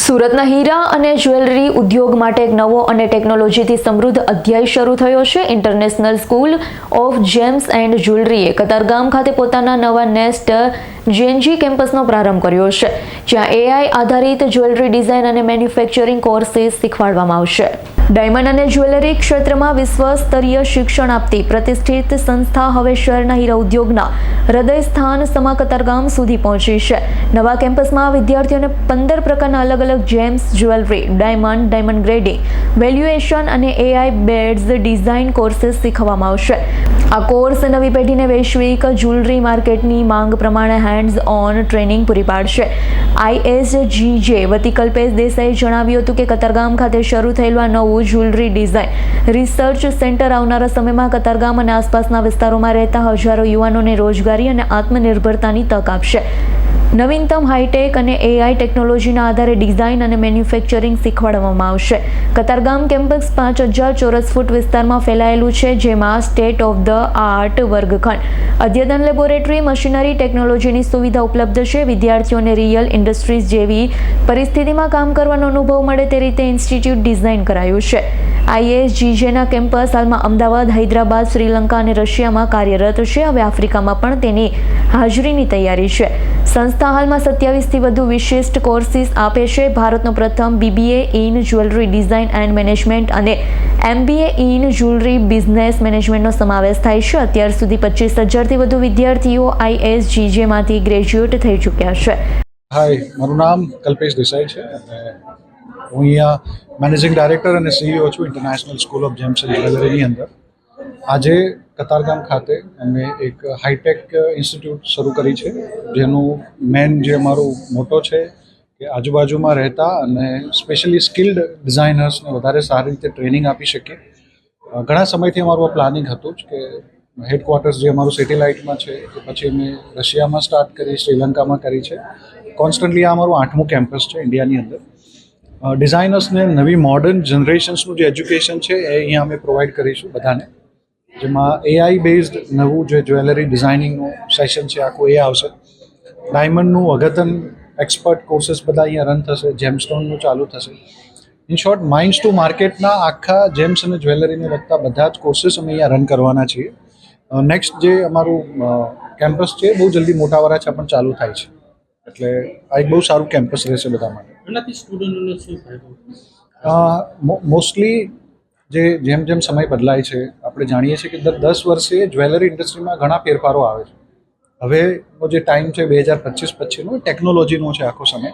સુરતના હીરા અને જ્વેલરી ઉદ્યોગ માટે એક નવો અને ટેકનોલોજીથી સમૃદ્ધ અધ્યાય શરૂ થયો છે. International school of gems and જ્વેલરીએ Katargam ખાતે પોતાના નવા નેસ્ટ જેનજી કેમ્પસનો પ્રારંભ કર્યો છે, જ્યાં એઆઈ આધારિત જ્વેલરી ડિઝાઇન અને મેન્યુફેક્ચરિંગ કોર્સીસ શીખવાડવામાં આવશે. ડાયમંડ અને જ્વેલરી ક્ષેત્રમાં વિશ્વ સ્તરીય શિક્ષણ આપતી પ્રતિષ્ઠિત સંસ્થા હવે શહેરના હીરા ઉદ્યોગના હૃદય સ્થાન સમા સુધી પહોંચી છે. નવા કેમ્પસમાં વિદ્યાર્થીઓને પંદર પ્રકારના અલગ અલગ gems, jewellery, diamond diamond grading, valuation અને એઆઈ બેડ્સ ડિઝાઇન કોર્सेस શીખવવામાં આવશે. આ કોર્સ નવી પેઢીને વૈશ્વિક જ્વેલરી માર્કેટની માંગ પ્રમાણે હેન્ડ્સ ઓન ટ્રેનિંગ પૂરી પાડશે. આઈએસજીજે વતી કલ્પેશ દેસાઈએ જણાવ્યું હતું કે કતારગામ ખાતે શરૂ થયેલું આ નવું જ્વેલરી ડિઝાઇન રિસર્ચ સેન્ટર આવનારા સમયમાં કતારગામ અને આસપાસના વિસ્તારોમાં રહેતા હજારો યુવાનોને રોજગારી અને આત્મનિર્ભરતાની તક આપશે. નવીનતમ હાઈટેક અને એઆઈ ટેકનોલોજીના આધારે ડિઝાઇન અને મેન્યુફેક્ચરિંગ શીખવાડવામાં આવશે. કતારગામ કેમ્પસ પાંચ હજાર ચોરસ ફૂટ વિસ્તારમાં ફેલાયેલું છે, જેમાં સ્ટેટ ઓફ ધ આર્ટ વર્ગખંડ. અદ્યતન લેબોરેટરી, મશીનરી ટેકનોલોજીની સુવિધા ઉપલબ્ધ છે. વિદ્યાર્થીઓને રિયલ ઇન્ડસ્ટ્રીઝ જેવી પરિસ્થિતિમાં કામ કરવાનો અનુભવ મળે તે રીતે ઇન્સ્ટિટ્યૂટ ડિઝાઇન કરાયું છે. આઈએસજીજેના કેમ્પસ હાલમાં અમદાવાદ, હૈદરાબાદ, શ્રીલંકા અને રશિયામાં કાર્યરત છે. હવે આફ્રિકામાં પણ તેની હાજરીની તૈયારી છે. સંસ્થા હાલમાં સત્યાવીસથી વધુ વિશિષ્ટ કોર્સિસ આપે છે. ભારતનો પ્રથમ BBA in jewellery design and management અને એમબીએ ઇન જ્વેલરી બિઝનેસ મેનેજમેન્ટનો સમાવેશ થાય છે. અત્યાર સુધી પચીસ હજારથી વધુ વિદ્યાર્થીઓ આઈએસજીજેમાંથી ગ્રેજ્યુએટ થઈ ચૂક્યા છે. હાય, મારું નામ કલ્પેશ દેસાઈ છે. હું અહીંયા મેનેજિંગ ડાયરેક્ટર અને સીઈઓ છું international school of gems and જ્વેલરીની અંદર. આજે કતારગામ ખાતે અમે એક હાઈટેક ઇન્સ્ટિટ્યૂટ શરૂ કરી છે, જેનું મેન જે અમારું મોટો છે કે આજુબાજુમાં રહેતા અને સ્પેશિયલી સ્કિલ્ડ ડિઝાઇનર્સને વધારે સારી રીતે ટ્રેનિંગ આપી શકીએ. ઘણા સમયથી અમારું આ પ્લાનિંગ હતું જ કે હેડક્વાર્ટર્સ જે અમારું સેટેલાઇટમાં છે કે પછી અમે રશિયામાં સ્ટાર્ટ કરી, શ્રીલંકામાં કરી છે. કોન્સ્ટન્ટલી આ અમારું આઠમું કેમ્પસ છે ઇન્ડિયાની અંદર. ડિઝાઇનર્સને નવી મોડર્ન જનરેશન્સનું જે એજ્યુકેશન છે, એ અહીંયા અમે પ્રોવાઈડ કરીશું બધાને. જેમાં એઆઈ બેઝડ નવું જે જ્વેલરી ડિઝાઇનિંગનું સેશન છે, આખું એ આવશે. ડાયમંડનું અગતન એક્સપર્ટ કોર્સીસ બધા અહીંયા રન થશે જેમસ્ટોનનું ચાલુ થશે. ઇન શોર્ટ માઇન્ડ્સ ટુ માર્કેટના આખા જેમ્સ અને જ્વેલરીને લગતા બધા જ કોર્સીસ અમે અહીંયા રન કરવાના છીએ. નેક્સ્ટ જે અમારું કેમ્પસ છે, બહુ જલ્દી મોટાવાળા છે, પણ ચાલુ થાય છે. એટલે આ એક બહુ સારું કેમ્પસ રહેશે બધા માટે એનાથી સ્ટુડન્ટોને શું ફાયદો? મોસ્ટલી જે જેમ જેમ સમય બદલાય છે આપણે જાણીએ છીએ કે દર દસ વર્ષે જ્વેલરી ઇન્ડસ્ટ્રીમાં ઘણા ફેરફારો આવે છે. હવેનો જે ટાઈમ છે બે હજાર પચીસ પછીનો ટેકનોલોજીનો છે આખો સમય.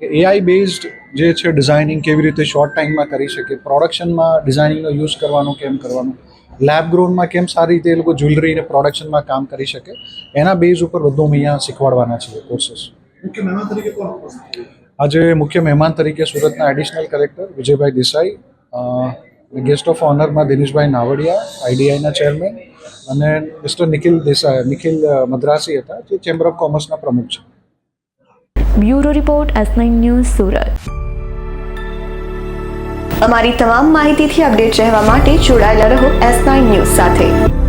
કે એઆઈ બેઝડ જે છે ડિઝાઇનિંગ કેવી રીતે શોર્ટ ટાઈમમાં કરી શકે પ્રોડક્શનમાં ડિઝાઇનિંગનો યુઝ કરવાનું કેમ કરવાનું લેબ ગ્રોનમાં કેમ સારી રીતે એ લોકો જ્વેલરીને પ્રોડક્શનમાં કામ કરી શકે એના બેઝ ઉપર બધું અમે અહીંયા શીખવાડવાના છીએ કોર્सेस આજે મુખ્ય મહેમાન તરીકે સુરતના additional collector Vijaybhai Desai guest of ઓનરમાં Dineshbhai Navadiya આઈડીઆઈના ચેરમેન અને મિસ્ટર નિખિલ દેસાઈ, નિખિલ મદ્રાસી હતા, જે ચેમ્બર ઓફ કોમર્સના પ્રમુખ છે. Bureau report S news Surat. અમારી તમામ માહિતીથી અપડેટ રહેવા માટે જોડાયેલા રહો એસ ન્યૂઝ સાથે.